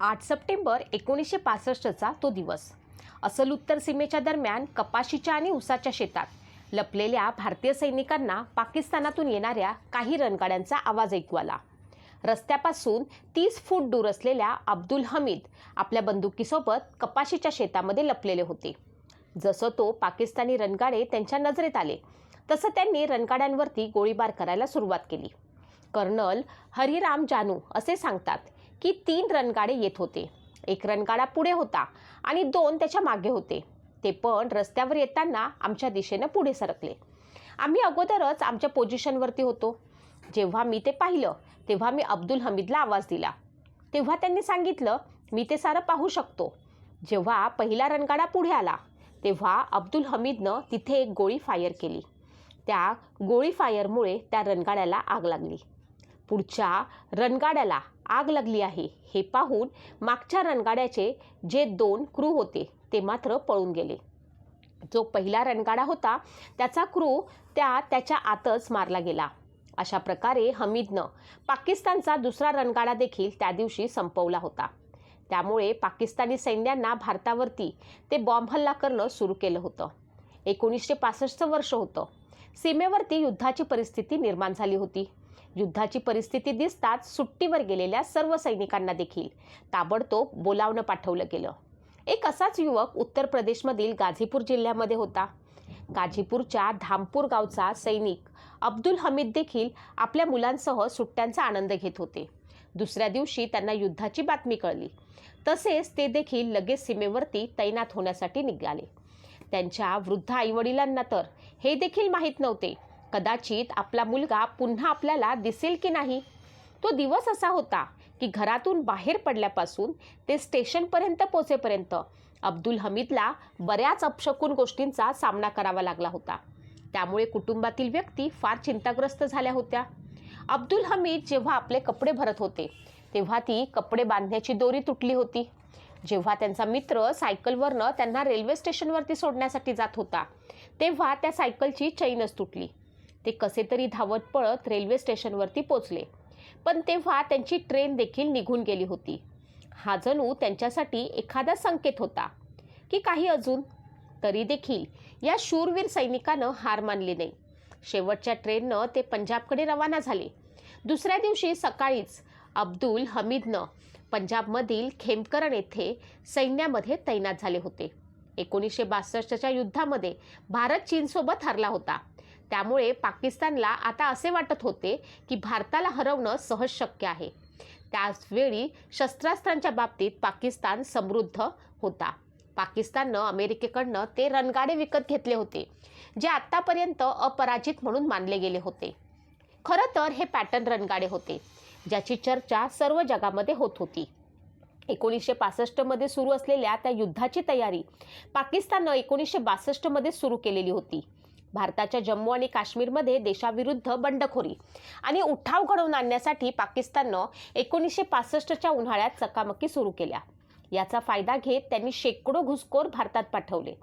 आठ सप्टेंबर एकोणीसशे पासष्टचा तो दिवस. असल उत्तर सीमेच्या दरम्यान कपाशीच्या आणि उसाच्या शेतात लपलेल्या भारतीय सैनिकांना पाकिस्तानातून येणाऱ्या काही रणगाड्यांचा आवाज ऐकू आला. रस्त्यापासून तीस फूट दूर असलेल्या अब्दुल हमीद आपल्या बंदुकीसोबत कपाशीच्या शेतामध्ये लपलेले होते. जसं तो पाकिस्तानी रणगाडे त्यांच्या नजरेत आले तसं त्यांनी रणगाड्यांवरती गोळीबार करायला सुरुवात केली. कर्नल हरिराम जानू असे सांगतात की तीन रणगाडे येत होते. एक रणगाडा पुढे होता आणि दोन त्याच्यामागे होते. ते पण रस्त्यावर येताना आमच्या दिशेनं पुढे सरकले. आम्ही अगोदरच आमच्या पोझिशनवरती होतो. जेव्हा मी ते पाहिलं तेव्हा मी अब्दुल हमीदला आवाज दिला. तेव्हा त्यांनी सांगितलं मी ते सारं पाहू शकतो. जेव्हा पहिला रणगाडा पुढे आला तेव्हा अब्दुल हमीदनं तिथे एक गोळी फायर केली. त्या गोळी फायरमुळे त्या रणगाड्याला आग लागली. पुढच्या रणगाड्याला आग लागली आहे. हे पाहून मागच्या रणगाड्याचे जे दोन क्रू होते ते मात्र पळून गेले. जो पहिला रणगाडा होता त्याचा क्रू त्या त्याच्या आतच मारला गेला. अशा प्रकारे हमीदनं पाकिस्तानचा दुसरा रणगाडा देखील त्या दिवशी संपवला होता. त्यामुळे पाकिस्तानी सैन्यांना भारतावरती ते बॉम्ब हल्ला करणं सुरू केलं होतं. एकोणीसशे पासष्टचं वर्ष होतं. सीमेवरती युद्धाची परिस्थिती निर्माण झाली होती. युद्धाची परिस्थिती दिसताच सुट्टीवर गेलेल्या सर्व सैनिकांना देखील ताबडतोब बोलावणं पाठवलं गेलं. एक असाच युवक उत्तर प्रदेशमधील गाझीपूर जिल्ह्यामध्ये होता. गाझीपूरच्या धामपूर गावचा सैनिक अब्दुल हमीद देखील आपल्या मुलांसह सुट्ट्यांचा आनंद घेत होते. दुसऱ्या दिवशी त्यांना युद्धाची बातमी कळली. तसेच ते देखील लगेच सीमेवरती तैनात होण्यासाठी निघाले. त्यांच्या वृद्ध आईवडिलांना तर हे देखील माहीत नव्हते कदाचित आपला मुलगा पुन्हा आपल्याला दिसेल की नाही? तो दिवस असा होता की घरातून बाहेर पडल्यापासून ते स्टेशनपर्यंत पोचेपर्यंत अब्दुल हमीदला बऱ्याच अपशकून गोष्टींचा सामना करावा लागला होता. त्यामुळे कुटुंबातील व्यक्ती फार चिंताग्रस्त झाल्या होत्या. अब्दुल हमीद जेव्हा आपले कपडे भरत होते तेव्हा ती कपडे बांधण्याची दोरी तुटली होती. जेव्हा त्यांचा मित्र सायकलवरनं त्यांना रेल्वे स्टेशनवरती सोडण्यासाठी जात होता तेव्हा त्या सायकलची चैनच तुटली. ते कसे तरी धावत पळत रेल्वे स्टेशनवरती पोचले. पण तेव्हा त्यांची ट्रेन देखील निघून गेली होती. हा जणू त्यांच्यासाठी एखादा संकेत होता. की काही अजून? तरी देखील या शूरवीर सैनिकानं हार मानली नाही. शेवटच्या ट्रेननं ते पंजाबकडे रवाना झाले. दुसऱ्या दिवशी सकाळीच अब्दुल हमीदनं पंजाबमधील खेमकरण येथे सैन्यामध्ये तैनात झाले होते. एकोणीसशे बासष्टच्या युद्धामध्ये भारत चीनसोबत हरला होता. त्यामुळे पाकिस्तानला आता असे वाटत होते की भारताला हरवणं सहज शक्य आहे. त्याचवेळी शस्त्रास्त्रांच्या बाबतीत पाकिस्तान समृद्ध होता. पाकिस्ताननं अमेरिकेकडनं ते रणगाडे विकत घेतले होते जे आत्तापर्यंत अपराजित म्हणून मानले गेले होते. खरं तर हे पॅटर्न रणगाडे होते ज्याची चर्चा सर्व जगामध्ये होत होती. एकोणीसशे पासष्टमध्ये सुरू असलेल्या त्या युद्धाची तयारी पाकिस्ताननं एकोणीसशे बासष्टमध्ये सुरू केलेली होती. भारताच्या जम्मू आणि काश्मीरमध्ये देशाविरुद्ध बंडखोरी आणि उठाव घडवून आणण्यासाठी पाकिस्ताननं एकोणीसशे पासष्टच्या उन्हाळ्यात चकामकी सुरू केल्या. याचा फायदा घेत त्यांनी शेकडो घुसखोर भारतात पाठवले.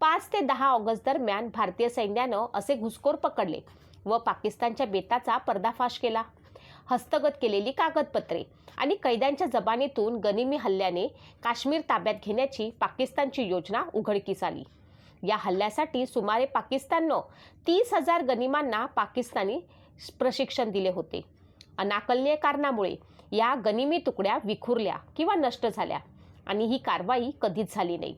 पाच ते दहा ऑगस्ट दरम्यान भारतीय सैन्यानं असे घुसखोर पकडले व पाकिस्तानच्या बेताचा पर्दाफाश केला. हस्तगत केलेली कागदपत्रे आणि कैद्यांच्या जबानीतून गनिमी हल्ल्याने काश्मीर ताब्यात घेण्याची पाकिस्तानची योजना उघडकीस आली. या हल्ल्यासाठी सुमारे पाकिस्ताननं तीस हजार गनिमांना पाकिस्तानी प्रशिक्षण दिले होते. अनाकलनीय कारणामुळे या गनिमी तुकड्या विखुरल्या किंवा नष्ट झाल्या आणि ही कारवाई कधीच झाली नाही.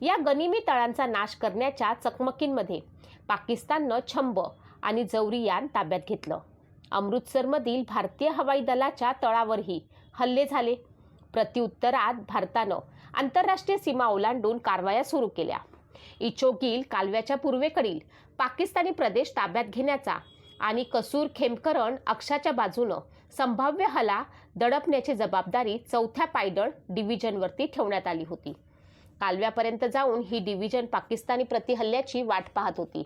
या गनिमी तळांचा नाश करण्याच्या चकमकींमध्ये पाकिस्ताननं छंब आणि जौरी यान ताब्यात घेतलं. अमृतसरमधील भारतीय हवाई दलाच्या तळावरही हल्ले झाले. प्रत्युत्तरात भारतानं आंतरराष्ट्रीय सीमा ओलांडून कारवाया सुरू केल्या. इचोगील कालव्याच्या पूर्वेकडील पाकिस्तानी प्रदेश ताब्यात घेण्याचा आणि कसूर खेमकरण अक्षाच्या बाजूनं संभाव्य हला दडपण्याची जबाबदारी चौथ्या पायदळ डिव्हिजनवरती ठेवण्यात आली होती. कालव्यापर्यंत जाऊन ही डिव्हिजन पाकिस्तानी प्रतिहल्ल्याची वाट पाहत होती.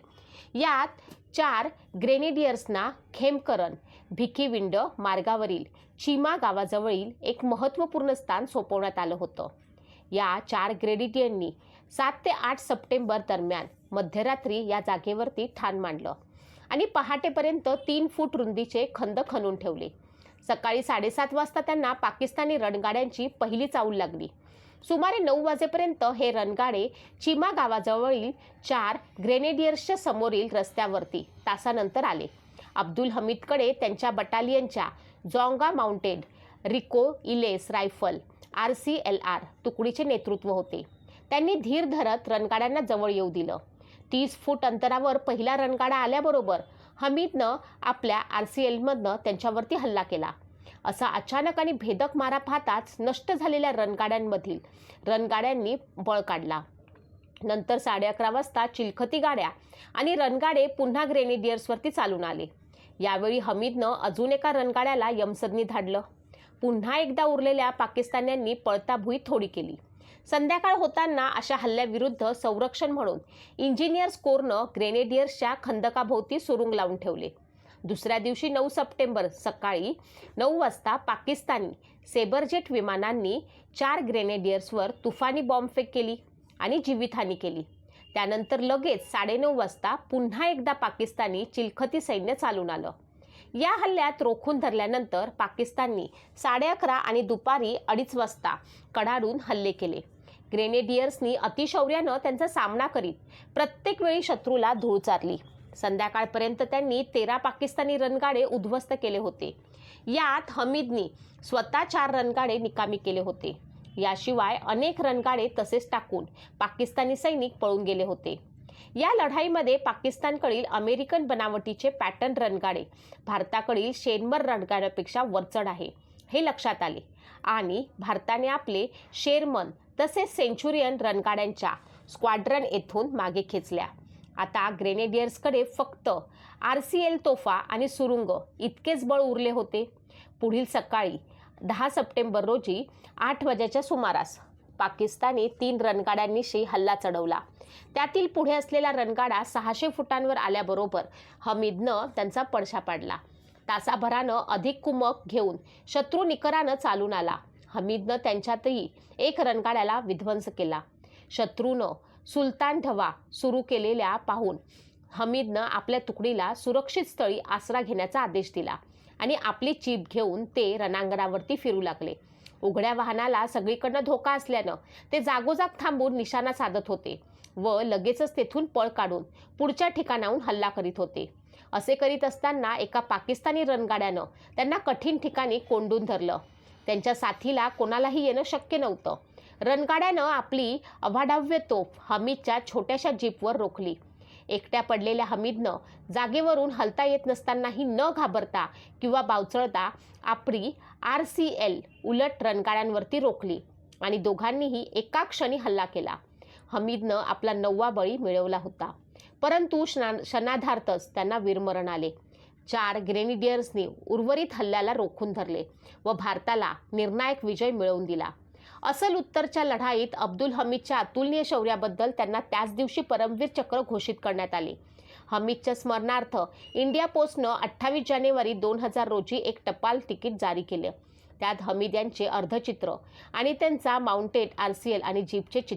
यात चार ग्रेनेडियर्सना खेमकरण भिकीविंड मार्गावरील चिमा गावाजवळील एक महत्त्वपूर्ण स्थान सोपवण्यात आलं होतं. या चार ग्रेडिडियननी सात ते आठ सप्टेंबर दरम्यान मध्यरात्री या जागेवरती ठाण मांडलं आणि पहाटेपर्यंत तीन फूट रुंदीचे खंद खणून ठेवले. सकाळी साडेसात वाजता त्यांना पाकिस्तानी रणगाड्यांची पहिली चाऊल लागली. सुमारे नऊ वाजेपर्यंत हे रणगाडे चिमा गावाजवळील चार ग्रेनेडियर्सच्या समोरील रस्त्यावरती तासानंतर आले. अब्दुल हमीदकडे त्यांच्या बटालियनच्या Jonga mounted recoilless rifle R C L R तुकडीचे नेतृत्व होते. त्यांनी धीर धरत रणगाड्यांना जवळ येऊ दिलं. तीस फूट अंतरावर पहिला रणगाडा आल्याबरोबर हमीदनं आपल्या आर सी एलमधनं त्यांच्यावरती हल्ला केला. असा अचानक आणि भेदक मारा पाहताच नष्ट झालेल्या रणगाड्यांमधील रणगाड्यांनी बळ काढला. नंतर साडे अकरा वाजता चिलखती गाड्या आणि रणगाडे पुन्हा ग्रेनेडियर्सवरती चालून आले. यावेळी हमीदनं अजून एका रणगाड्याला यमसदनी धाडलं. पुन्हा एकदा उरलेल्या पाकिस्तान्यांनी पळताभुई थोडी केली. संध्याकाळ होताना अशा हल्ल्याविरुद्ध संरक्षण म्हणून इंजिनियर्स कोरनं ग्रेनेडियर्सच्या खंदकाभोवती सुरुंग लावून ठेवले. दुसऱ्या दिवशी नऊ सप्टेंबर सकाळी नऊ वाजता पाकिस्तानी सेबरजेट विमानांनी चार ग्रेनेडियर्सवर तुफानी बॉम्बफेक केली आणि जीवितहानी केली. त्यानंतर लगेच साडेनऊ वाजता पुन्हा एकदा पाकिस्तानी चिलखती सैन्य चालून आलं. या हल्ल्यात रोखून धरल्यानंतर पाकिस्ताननी साडे अकरा आणि दुपारी अडीच वाजता कडाडून हल्ले केले. ग्रेनेडियर्सनी अतिशौर्यानं त्यांचा सामना करीत प्रत्येक वेळी शत्रूला धूळ चारली. संध्याकाळपर्यंत त्यांनी तेरा पाकिस्तानी रणगाडे उद्ध्वस्त केले होते. यात हमीदनी स्वतः चार रणगाडे निकामी केले होते. याशिवाय अनेक रणगाडे तसेच टाकून पाकिस्तानी सैनिक पळून गेले होते. या लढाईमध्ये पाकिस्तानकडील अमेरिकन बनावटीचे पॅटर्न रणगाडे भारताकडील शेनमर रणगाड्यापेक्षा वरचढ आहे हे लक्षात आले. आणि भारताने आपले शेरमन तसेच सेंचुरियन रणगाड्यांच्या स्क्वाड्रन येथून मागे खेचल्या. आता ग्रेनेडियर्सकडे फक्त आर सी एल तोफा आणि सुरुंग इतकेच बळ उरले होते. पुढील सकाळी दहा सप्टेंबर रोजी आठ वाजेच्या सुमारास पाकिस्तानी तीन रणगाड्यांनीशी हल्ला चढवला. त्यातील पुढे असलेला रणगाडा सहाशे फुटांवर आल्याबरोबर हमीदनं त्यांचा पडशा पाडला. तासाभरानं अधिक कुमक घेऊन शत्रू निकरानं चालून आला. हमीदनं त्यांच्यातही एक रणगाड्याला विध्वंस केला. शत्रूनं सुलतान ढवा सुरू केलेल्या पाहून हमीदनं आपल्या तुकडीला सुरक्षित स्थळी आसरा घेण्याचा आदेश दिला. आणि आपली चीप घेऊन ते रणांगणावरती फिरू लागले. उघड्या वाहनाला सगळीकडनं धोका असल्यानं ते जागोजाग थांबून निशाणा साधत होते व लगेचच तेथून पळ काढून पुढच्या ठिकाणाहून हल्ला करीत होते. असे करीत असताना एका पाकिस्तानी रणगाड्यानं त्यांना कठीण ठिकाणी कोंडून धरलं. त्यांच्या साथीला कोणालाही येणं शक्य नव्हतं. रणगाड्यानं आपली अवाढव्य तोफ हमीदच्या छोट्याशा जीपवर रोखली. एकट्या पडलेल्या हमीदनं जागेवरून हलता येत नसतानाही न घाबरता किंवा बावचळता आपली आर सी एल उलट रणगाड्यांवरती रोखली आणि दोघांनीही एका क्षणी हल्ला केला. हमीदनं आपला नववा बळी मिळवला होता. परंतु शना क्षणाधार्थच त्यांना वीरमरण आले. चार ग्रेनिडियर्सनी उर्वरित हल्ल्याला रोखून धरले व भारताला निर्णायक विजय मिळवून दिला. असल उत्तरच्या लढाईत अब्दुल हमीदच्या अतुलनीय शौर्याबद्दल त्यांना त्याच दिवशी परमवीर चक्र घोषित करण्यात आले. हमीदच्या स्मरणार्थ इंडिया पोस्टनं अठ्ठावीस जानेवारी दोन हजार रोजी एक टपाल तिकीट जारी केलं. त्यात हमीद यांचे अर्धचित्र आणि त्यांचा माउंटेड आर सी एल आणि जीपचे चित्र